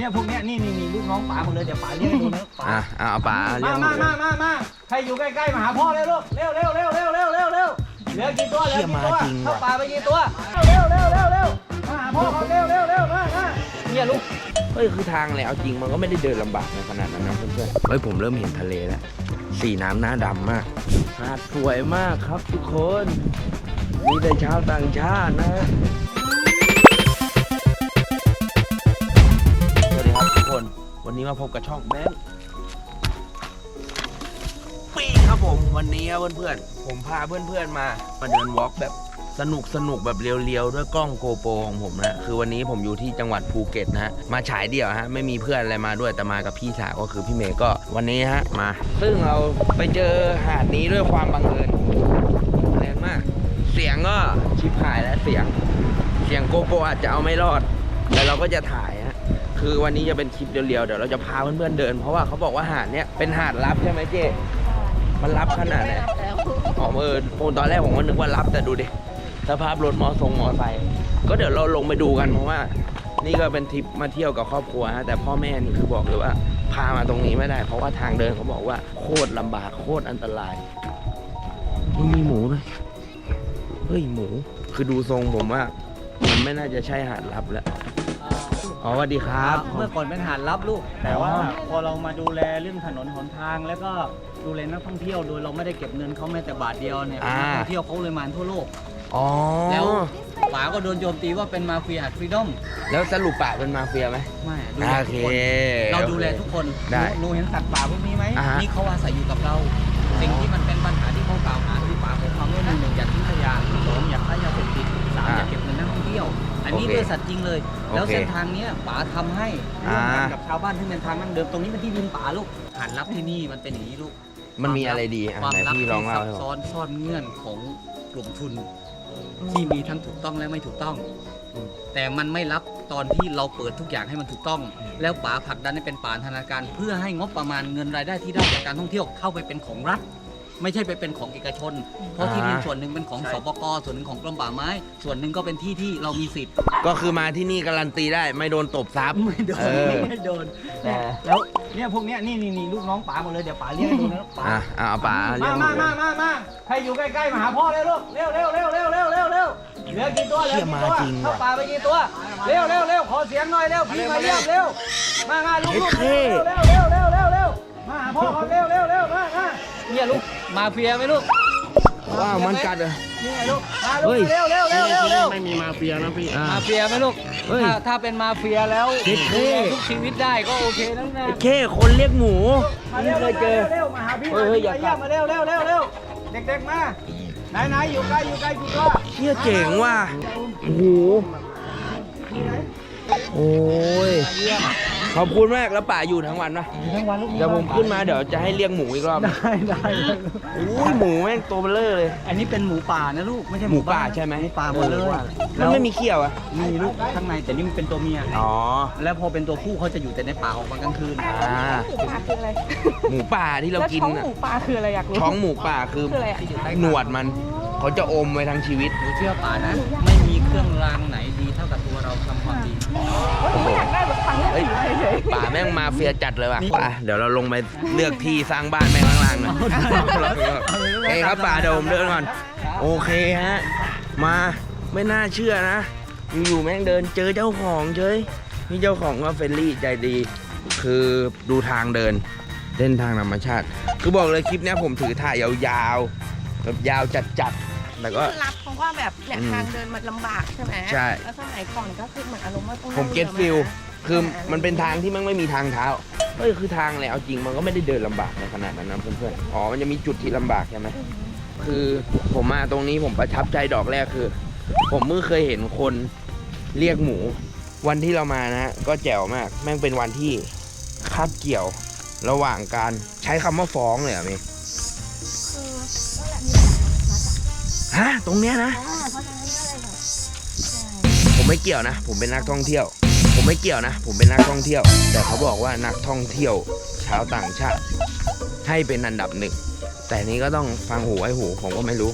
เนี่ยพวกเนี้ยนี่นี่นี่ลูกน้องป๋าหมดเลยเดี๋ยวป๋าเรียกให้ดูนะป๋าอะเอาเอาป๋าเรียมากหมมาดเลมายมามาใครอยู่ใกล้ๆมาหาพ่อเร็วลูกเร็วเร็วเร็วเร็วเร็วเร็วเร็วเหลือกี่ตัวเหลือกี่ตัวเชี่ยมาจริงว่ะเข้าป่าไปกี่ตัวเร็วเร็วเร็วเร็วมาหาพ่อเขาเร็วเร็วเร็วมามาเนี่ยลูกเฮ้ยคือทางเลยเอาจริงมันก็ไม่ได้เดินลำบากในขนาดนั้นนะเพื่อนๆเฮ้ยผมเริ่มเห็นทะเลแล้วสีน้ำหน้าดำมากหาดสวยมากครับทุกคนมีแต่ชาวต่างชาตินะ วันนี้มาพบกับช่องแบงค์ปีครับผม วันนี้ครับเพื่อนๆ ผมพาเพื่อนๆมา มาเดินวอล์กแบบสนุกสนุกแบบเรียวๆ ด้วยกล้องโกโปรของผมนะ คือวันนี้ผมอยู่ที่จังหวัดภูเก็ตนะฮะ มาฉายเดี่ยวฮะ ไม่มีเพื่อนอะไรมาด้วย แต่มากับพี่สาวก็คือพี่เมย์ก็วันนี้ฮะ มา ซึ่งเราไปเจอหาดนี้ด้วยความบังเอิญแรงมาก เสียงก็ชิบหายแล้วเสียง เสียงโกโปรอาจจะเอาไม่รอด แต่เราก็จะถ่าย คือวันนี้จะเป็นคลิปเรียวๆเดี๋ยวเราจะพาเพื่อนๆเดิน เพราะว่าเขาบอกว่าหาดเนี้ยเป็นหาดลับใช่ไหมเจ๊มันลับขนาดไหนอ๋อเออผมตอนแรกผมก็นึกว่าลับแต่ดูดิสภาพรถมอทรงมอไซค์ก็เดี๋ยวเราลงไปดูกันเพราะว่า นี่ก็เป็นทริปมาเที่ยวกับครอบครัวฮะแต่พ่อแม่นี่คือบอกเลยว่า พามาตรงนี้ไม่ได้ เพราะว่าทางเดินเขาบอกว่าโคตรลำบากโคตรอันตรายมึงมีหมูไหมเฮ้ยหมู คือดูทรงผมว่า มันไม่น่าจะใช่หาดลับแล้ว อ๋อสวัสดีครับ เมื่อก่อนเป็นหาดลับลูก แต่ว่าพอเรามาดูแลเรื่องถนนหนทาง แล้วก็ดูแลนักท่องเที่ยวโดยเราไม่ได้เก็บเงินเขาแม้แต่บาทเดียวเนี่ยอ่านักท่องเที่ยวเขาเลยมาทั่วโลก อ๋อแล้วป๋าก็โดนโจมตีว่าเป็นมาเฟียหาดฟรีดอมแล้วสรุปปะเป็นมาเฟียไหม ไม่ดูแลโอทุเคกคน เราดูแลทุกคนได้หนูหนูเห็นสัตว์ป่าพวกนี้ไหมอ่าฮะ นี่เขาอาศัยอยู่กับเรา สิ่งที่มันเป็นปัญหาที่เขากล่าวหาคือป่าขอความร่วมมือหนึ่งอย่าทิ้งขยะสองอย่าค้ายาเสพติดสามอย่าเก็บ อันนี้โอเคด้วยสัตว์จริงเลยแล้วโอเคเส้นทางเนี้ยป๋าทำให้ร่วมกันกับชาวบ้านที่เป็นทางนั่งเดิมตรงนี้เป็นที่ดินป๋าลูกหาดลับที่นี่มันเป็นอย่างนี้ลูกมันมีอะไรดีอะความไหนลับพี่ที่ลองเล่าซับให้ผมซ้อนซ่อนเงื่อนของกลุ่มทุน ที่มีทั้งถูกต้องและไม่ถูกต้อง แต่มันไม่รับตอนที่เราเปิดทุกอย่างให้มันถูกต้อง แล้วป๋าผลักดันให้เป็นป่าธนาคารเพื่อให้งบประมาณเงินรายได้ที่ได้จากการท่องเที่ยวเข้าไปเป็นของรัฐ ไม่ใช่ไปเป็นของเอกชน เพราะที่ดินส่วนหนึ่งเป็นของสปกส่วนหนึ่งของกรมป่าไม้ ส่วนหนึ่งก็เป็นที่ที่เรามีสิทธิ์ก็คือมาที่นี่การันตีได้ไม่โดนตบทรัพย์ไม่โดนเออไม่โดนแต่แล้วเนี่ยพวกเนี้ยนี่นี่นี่ลูกน้องป๋าหมดเลยเดี๋ยวป๋าเรียกให้ดูนะป๋าอะอะเอาป๋าเรียมากหมมาดเลยมามามาใครอยู่ใกล้ๆมาหาพ่อเร็วลูกเร็วเร็วเร็วเร็วเร็วเร็วเร็วเหลือกี่ตัวเหลือกี่ตัวเชี่ยมาจริงว่ะเข้าป่าไปกี่ตัวเร็วเร็วเร็วขอเสียงหน่อยเร็วพี่มาเรียกเร็วมามาลูกลูกเท่เร็วเร็วเร็วเร็วเร็วเร็วมาหาพ่อเขาเร็วเร็วเร็วมามาเนี่ยลูก มาเฟียไหมลูกว้าวมันกัดเหรอ นี่ไงลูกมาลูเฮ้กยเร็วเร็วเร็วเร็วเร็วไม่มีมาเฟียนะพี่ อะมาเฟียไหมลูกเฮ้ยถ้าถ้าเป็นมาเฟียแล้วเท่ๆดูแลทุกชีวิตได้ก็โอเคนั่นนะแค่คนเรียกหมู มานี่เร็วเคยเจอเร็วมาหาพี่เฮ้ยเฮ้ยอย่าเยี่ยมมาเร็วเร็วเร็วเร็วเด็กๆมาไหนไหนอยู่ใกล้อยู่ใกล้กี่ตัวเชี่ยเจ๋งว่ะโอ้โห โอ้ยเยี่ยมขอบคุณมากแล้วป่าอยู่ทั้งวันปะทั้งวันลูกเดี๋ยวผมขึ้นมาเดี๋ยวจะให้เรียกหมูอีกรอบได้ได้โอ้ยหมูแม่งตัวเบลเลอร์เลย อันนี้เป็นหมูป่านะลูกไม่ใช่หมูป่าบ้นใช่ไหมหมูป่าหมดเลยมันไม่มีเขี้ยวอะมีลูกข้างในแต่นี่มันเป็นตัวเมียอ๋อแล้วพอเป็นตัวผู้เขาจะอยู่แต่ในป่าออกมากลางคืนอ่าหมูป่าคืออะไรหมูป่าที่เราแล้วกินช่องอะหมูป่าคืออะไรอยากรู้ช้องหมูป่าคือคืออะไรอะที่อยู่ใต้หนวดมันเขาจะอมไว้ทั้งชีวิตหนูเชื่อป่านะไม่มี เครื่องรางไหนดีเท่ากับตัวเราทำความดีหนูอยากได้แบบฟังเรื่องเฮ้ยผีเฉยป่าแม่งมาเฟียจัดเลยว่ะป่าเดี๋ยวเราลงไปเลือกที่สร้างบ้านแม่งข้างล่างหน่อยโอเคครับป่าเดี๋ยวผมเดินก่อน โอเคฮะ มาไม่น่าเชื่อนะ อยู่ๆแม่งเดินเจอเจ้าของเฉยนี่เจ้าของก็เฟรนลี่ใจดี คือดูทางเดินเส้นทางธรรมชาติ คือบอกเลยคลิปเนี้ยผมถือถ่ายยาวๆแบบยาวจัดๆแล้วก็คือรับเพราะว่าแบบ เนี่ยอืมทางเดินมันลำบากใช่ไหมใช่ แล้วสมัยก่อนก็คือเหมือนอารมณ์ว่าต้องผมเก็ตนั่งฟิลรือมาคือมันเป็นทางที่มันไม่มีทางเท้าเฮ้ยคือทางเลยเอาจริงมันก็ไม่ได้เดินลำบากในขนาดนั้นนะเพื่อนๆอ๋อมันจะมีจุดที่ลำบากใช่ไหม คือผมมาตรงนี้ผมประทับใจดอกแรกคือ ผมเมื่อเคยเห็นคนเรียกหมู วันที่เรามานะฮะก็แจ๋วมาก แม่งเป็นวันที่คาบเกี่ยวระหว่างการใช้คำว่าฟ้องเลยเหรอเมย์ ฮะ ตรงเนี้ยนะอ่าเพราะฉะนั้นก็เลยแบบใช่ผมไม่เกี่ยวนะ ผมเป็นนักท่องเที่ยว ผมไม่เกี่ยวนะ ผมเป็นนักท่องเที่ยว แต่เขาบอกว่านักท่องเที่ยวชาวต่างชาติ ให้เป็นอันดับหนึ่ง แต่นี้ก็ต้องฟังหูไอ้หู ผมก็ไม่รู้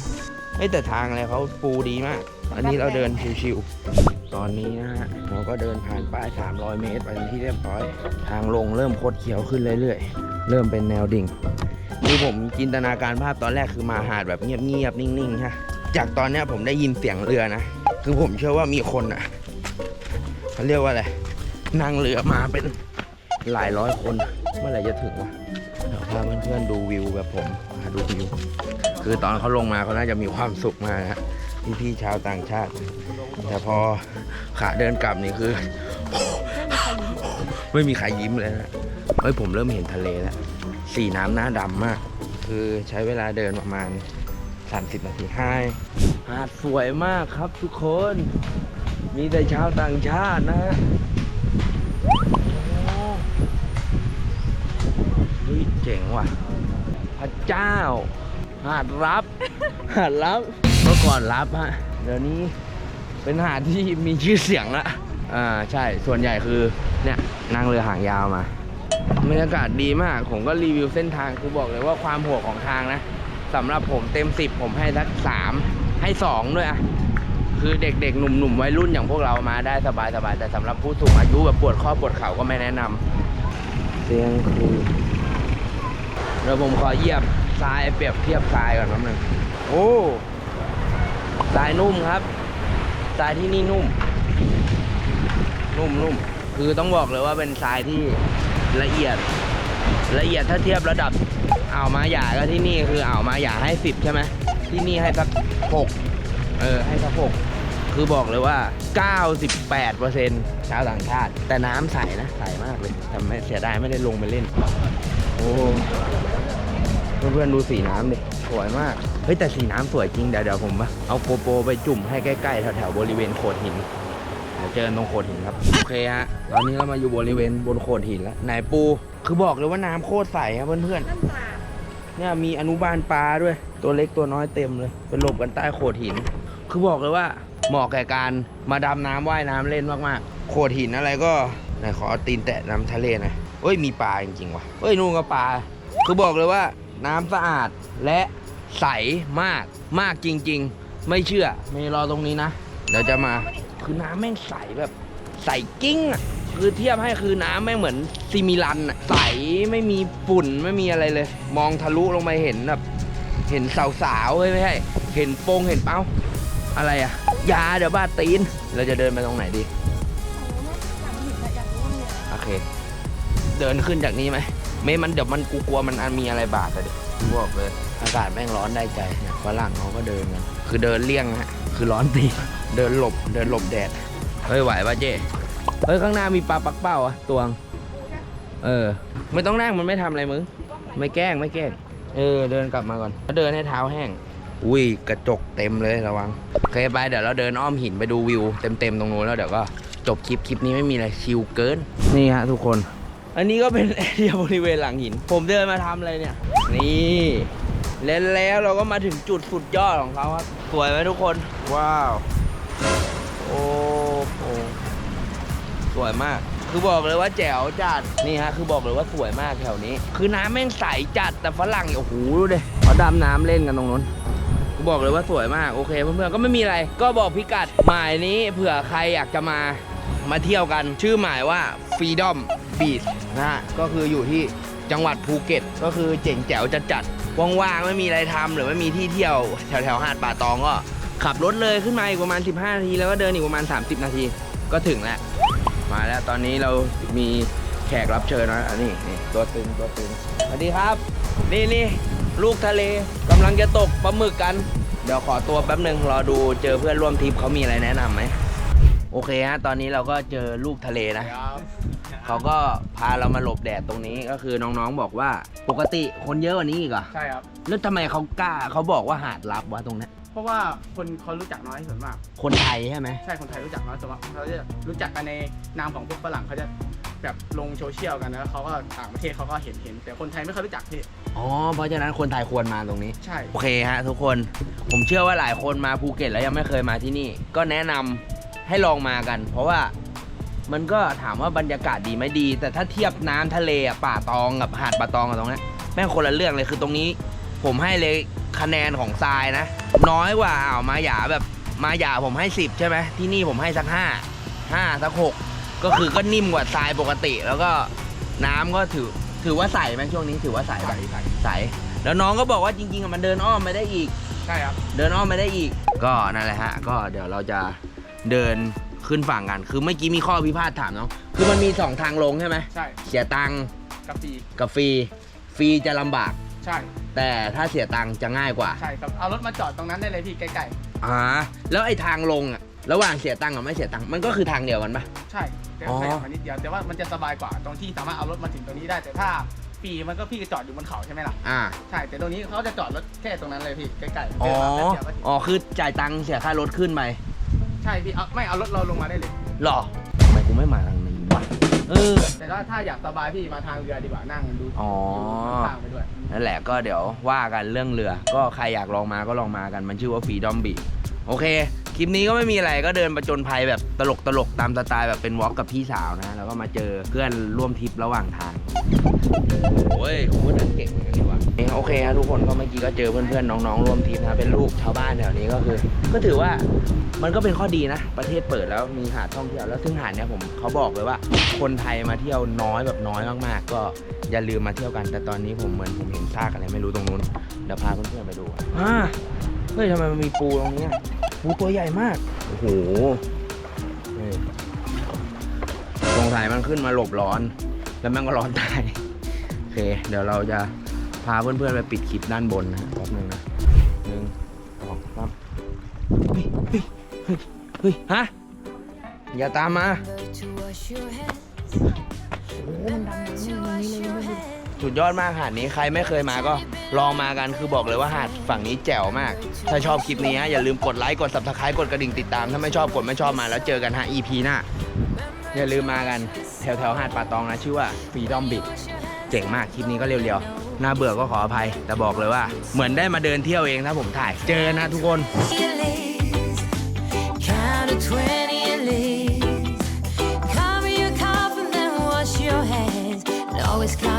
เฮ้ยแต่ทางอะไรเขาปูดีมาก อันนี้เราเดินชิวๆตตอนนี้นะฮะเราก็เดินผ่านป้าย 300 เมตรไปเป็นที่เรียบร้อย ทางลงเริ่มคดเขียวขึ้นเรื่อยๆ เริ่มเป็นแนวดิ่งคือผมจินตนาการภาพตอนแรกคือมาหาดแบบเงียบๆ นิ่งๆฮะ จากตอนเนี้ยผมได้ยินเสียงเรือนะ คือผมเชื่อว่ามีคนอะเขาเรียกว่าอะไร นั่งเรือมาเป็นหลายร้อยคน เมื่อไหร่จะถึงวะเดี๋ยวพาเพื่อนๆดูวิวแบบผมมาดูวิว คือตอนเขาลงมาเขาน่าจะมีความสุขมากนะฮะพี่ๆชาวต่างชาติ แต่พอขาเดินกลับนี่คือ ไม่มีใครยิ้มเลยนะเฮ้ยผมเริ่มเห็นทะเลแล้ว สีน้ำหน้าดำมาก คือใช้เวลาเดินประมาณ 30 นาทีให้หาดสวยมากครับทุกคน มีแต่ชาวต่างชาตินะฮะโอ้เฮ้ยเจ๋งว่ะ พระเจ้า หาดรับ หาดรับ เมื่อก่อนรับฮะ เดี๋ยวนี้เป็นหาดที่มีชื่อเสียงละ อ่าใช่ ส่วนใหญ่คือเนี่ยนั่งเรือหางยาวมา บรรยากาศดีมาก ผมก็รีวิวเส้นทางคือบอกเลยว่าความโหดของทางนะ สำหรับผมเต็ม10ผมให้สัก3ให้2ด้วยอะคือเด็กๆ หนุ่มๆวัยรุ่นอย่างพวกเรามาได้สบายๆแต่สำหรับผู้สูงอายุแบบปวดข้อปวดเข่าก็ไม่แนะนำเสียงคือเดี๋ยวผมขอเหยียบทรายเปรียบเทียบทรายก่อนแป๊บนึงโอ้ทรายนุ่มครับทรายที่นี่นุ่ม นุ่มนุ่มคือต้องบอกเลยว่าเป็นทรายที่ละเอียด ละเอียดถ้าเทียบระดับ อ่าวมาหยาก็ที่นี่คืออ่าวมาหยาให้สิบใช่ไหมที่นี่ให้สักหกเออให้สักหกคือบอกเลยว่า 98%ชาวต่างชาติ แต่น้ำใสนะใสมากเลยแต่ไม่เสียดายไม่ได้ลงไปเล่น โอ้เพื่อนๆดูสีน้ำดิสวยมาก เฮ้ยแต่สีน้ำสวยจริงเดี๋ยวเดี๋ยวผมเอาโกโปรไปจุ่มให้ใกล้ๆแถวๆบริเวณโขดหินเดี๋ยวเจอตรงโขดหินครับ โอเคฮะ ตอนนี้เรามาอยู่บริเวณบนโขดหินแล้วไหนปู คือบอกเลยว่าน้ำโคตรใสครับเพื่อนนั่นปลาๆ เนี่ยมีอนุบาลปลาด้วย ตัวเล็กตัวน้อยเต็มเลยเป็นหลบกันใต้โขดหิน คือบอกเลยว่าเหมาะแก่การมาดำน้ำว่ายน้ำเล่นมากๆ โขดหินอะไรก็ไหนขอตีนแตะน้ำทะเลน่อยเฮ้ยมีปลาจริงๆว่ะเฮ้ยนู่นก็ปลา คือบอกเลยว่าน้ำสะอาดและใสมากมากจริง ๆ ไม่เชื่อไม่รอตรงนี้นะ เดี๋ยวจะมา คือน้ำแม่งใสแบบใสกิ้งอะ คือเทียบให้คือน้ำแม่งเหมือนซิมิลันอะใสไม่มีฝุ่นไม่มีอะไรเลย มองทะลุลงไปเห็นแบบเห็นสาวๆเฮ้ยไม่ใช่เห็นโปงเห็นเป้าอะไรอะยาเดี๋ยวบ้าตีน เราจะเดินไปตรงไหนดีโอ้แม่อยากเห็นอะอยากรู้เนี่ยโอเค เดินขึ้นจากนี้ไหมไม่มันเดี๋ยวมันกูกลัวมันอันมีอะไรบาดอะดิกูบอกเลยอากาศแม่งร้อนได้ใจเนี่ยฝรั่งเขาก็เดินกันคือเดินเลี่ยงฮะคือร้อนตีเดินหลบเดินหลบแดดเฮ้ยไหวป่ะเจ้ เฮ้ยข้างหน้ามีปลาปักเป้าอะตวง เออ ไม่ต้องนั่งมันไม่ทำอะไรมึง ไม่แกล้งไม่แกล้ง เออ เดินกลับมาก่อนแล้วเดินให้เท้าแห้ง อุ้ยกระจกเต็มเลยระวังโอเคไปเดี๋ยวเราเดินอ้อมหินไปดูวิวเต็มๆตรงนู้นแล้วเดี๋ยวก็จบคลิปคลิปนี้ไม่มีอะไรชิลเกิน นี่ฮะทุกคน อันนี้ก็เป็นแอเรียบริเวณหลังหิน ผมเดินมาทำอะไรเนี่ย นี่แล้วแล้วเราก็มาถึงจุดสุดยอดของเขาครับ สวยไหมทุกคน ว้าว โอ้ สวยมาก คือบอกเลยว่าแจ๋วจัด นี่ฮะ คือบอกเลยว่าสวยมากแถวนี้ คือน้ำแม่งใสจัด แต่ฝรั่งเนี่ยโอ้โหดูดิเขาดำน้ำเล่นกันตรงนู้นกูบอกเลยว่าสวยมาก โอเคเพื่อนๆ ก็ไม่มีอะไร ก็บอกพิกัด หมายนี้เผื่อใครอยากจะมา มาเที่ยวกัน ชื่อหมายว่า Freedom Beach นะฮะ ก็คืออยู่ที่จังหวัดภูเก็ต ก็คือเจ๋งแจ๋วจัดจัดๆว่างๆ ไม่มีอะไรทำหรือไม่มีที่เที่ยวแถวแถวๆ หาดป่าตองก็ขับรถเลยขึ้นมาอีกประมาณ 15 นาที แล้วก็เดินอีกประมาณ 30 นาที ก็ถึงแล้ว มาแล้วตอนนี้เรามีแขกรับเชิญนะอันนี้นี่ตัวตึงตัวตึงสวัสดีครับ นี่นี่ลูกทะเลกำลังจะตกปลาหมึกกัน เดี๋ยวขอตัวแป๊บหนึ่งรอดูเจอเพื่อนร่วมทริปเขามีอะไรแนะนำไหมโอเคฮะตอนนี้เราก็เจอลูกทะเลนะ เขาก็พาเรามาหลบแดดตรงนี้ก็คือน้องๆบอกว่าปกติคนเยอะกว่านี้อีกเหรอใช่ครับแล้วทำไมเขากล้าเขาบอกว่าหาดลับวะตรงเนี้ยเพ ราะว่าคนเขารู้จักน้อยส่วนมาก คนไทยใช่ไหมใช่คนไทยรู้จักน้อยส่วนมากเขาจะรู้จักกันในนามของพวกฝรั่งเขาจะแบบลงโซเชียลกันแล้วเขาก็ต่างประเทศเขาก็เห็นเห็นแต่คนไทยไม่ค่อยรู้จักพี่ อ๋อ เพราะฉะนั้นคนไทยควรมาตรงนี้ ใช่ โอเคฮะทุกคน ผมเชื่อว่าหลายคนมาภูเก็ตแล้วยังไม่เคยมาที่นี่ ก็แนะนำให้ลองมากัน เพราะว่ามันก็ถามว่าบรรยากาศดีไหมดี แต่ถ้าเทียบน้ำทะเลอะป่าตองกับหาดป่าตองกับตรงเนี้ยแม่งคนละเรื่องเลยคือตรงนี้ ผมให้เลย คะแนนของทรายนะ น้อยกว่าอ่าวมาหยาแบบมาหย่าผมให้ 10 ใช่ไหมที่นี่ผมให้สัก 5 5สัก6ก็คือก็นิ่มกว่าทรายปกติ แล้วก็น้ำก็ถือถือว่าใสไหมช่วงนี้ถือว่าใสไหมใส่ใสแล้วน้องก็บอกว่าจริงๆอะมันเดินอ้อมไปได้อีกใช่ครับเดินอ้อมไปได้อีก ก็นั่นแหละฮะ ก็เดี๋ยวเราจะเดินขึ้นฝั่งกัน คือเมื่อกี้มีข้อพิพาทถามน้องคือมันมีสองทางลงใช่ไหมใช่เสียตังค์กาแฟกับฟรีฟรีจะลำบากใช่ แต่ถ้าเสียตังค์จะง่ายกว่า ใช่ครับ เอารถมาจอดตรงนั้นได้เลยพี่ใกล้อ่า แล้วไอ้ทางลงอะระหว่างเสียตังค์กับไม่เสียตังค์มันก็คือทางเดียวกันปะ ๆ ใช่แต่อ๋อ ขยับมานิดเดียว แต่ว่ามันจะสบายกว่าตรงที่สามารถเอารถมาถึงตรงนี้ได้ แต่ถ้าฟรีมันก็พี่ก็จอดอยู่บนเขาใช่ไหมล่ะ อ่า ใช่ แต่ตรงนี้เขาจะจอดรถแค่ตรงนั้นเลยพี่ใกล้ๆอ๋อ เดินมาแป๊บเดียวก็ถึงอ๋อ คือจ่ายตังค์เสียค่ารถขึ้นไปใช่พี่เอาไม่เอารถเราลงมาได้เลย หรอทำไมกูไม่มาทางนี้วะ เออ แต่ว่าถ้าอยากสบายพี่มาทางเรือดีกว่านั่งดูอ๋อข้างๆไปด้วย นั่นแหละก็เดี๋ยวว่ากันเรื่องเรือ ก็ใครอยากลองมาก็ลองมากันมันชื่อว่าฟรีดอมบีโอเค คลิปนี้ก็ไม่มีอะไรก็เดินประจนภัยแบบตลกตลกๆตามสไตล์แบบเป็นวอล์กกับพี่สาวนะ แล้วก็มาเจอเพื่อนร่วมทริประหว่างทาง โอ้ยคุณก็เดินเก่งเหมือนกันนี่วะโอเคครับทุกคนก็เมื่อกี้ก็เจอเพื่อนๆน้องๆร่วมทริปนะเป็นลูกชาวบ้านแถวนี้ก็คือ ก็ถือว่ามันก็เป็นข้อดีนะ ประเทศเปิดแล้วมีหาดท่องเที่ยวแล้วซึ่งหาดเนี้ยผมเขาบอกเลยว่า คนไทยมาเที่ยวน้อยแบบน้อยมากๆ ก็อย่าลืมมาเที่ยวกัน แต่ตอนนี้ผมเหมือนผมเห็นซากอะไรไม่รู้ตรงนู้นเดี๋ยวพาเพื่อนๆไปดูอะอ่าเฮ้ยทำไมมันมีปูตรงเนี้ ยปูตัวใหญ่มาก โอ้โหนี่สงสัยมันขึ้นมาหลบร้อน แล้วมันก็ร้อนตายโอเค เดี๋ยวเราจะพาเพื่อนๆไปปิดคลิปด้านบนนะแป๊บนึงนะหนึ่งสองสามเฮ้ยเฮ้ยเฮ้ยเฮ้ยฮะ อย่าตามมา สุดยอดมากหาดนี้ใครไม่เคยมาก็ลองมากันคือบอกเลยว่าหาดฝั่งนี้แจ๋วมาก ถ้าชอบคลิปนี้อย่าลืมกดไลค์กด subscribe กดกระดิ่งติดตาม ถ้าไม่ชอบกดไม่ชอบมาแล้วเจอกันฮะ EP หน้า อย่าลืมมากันแถวแถวหาดป่าตองนะ ชื่อว่าฟรีดอมบิดเจ๋งมากคลิปนี้ก็เร็วๆน่าเบื่อก็ขออภัย แต่บอกเลยว่า เหมือนได้มาเดินเที่ยวเองถ้าผมถ่าย เจอนะทุกคน It's kind of-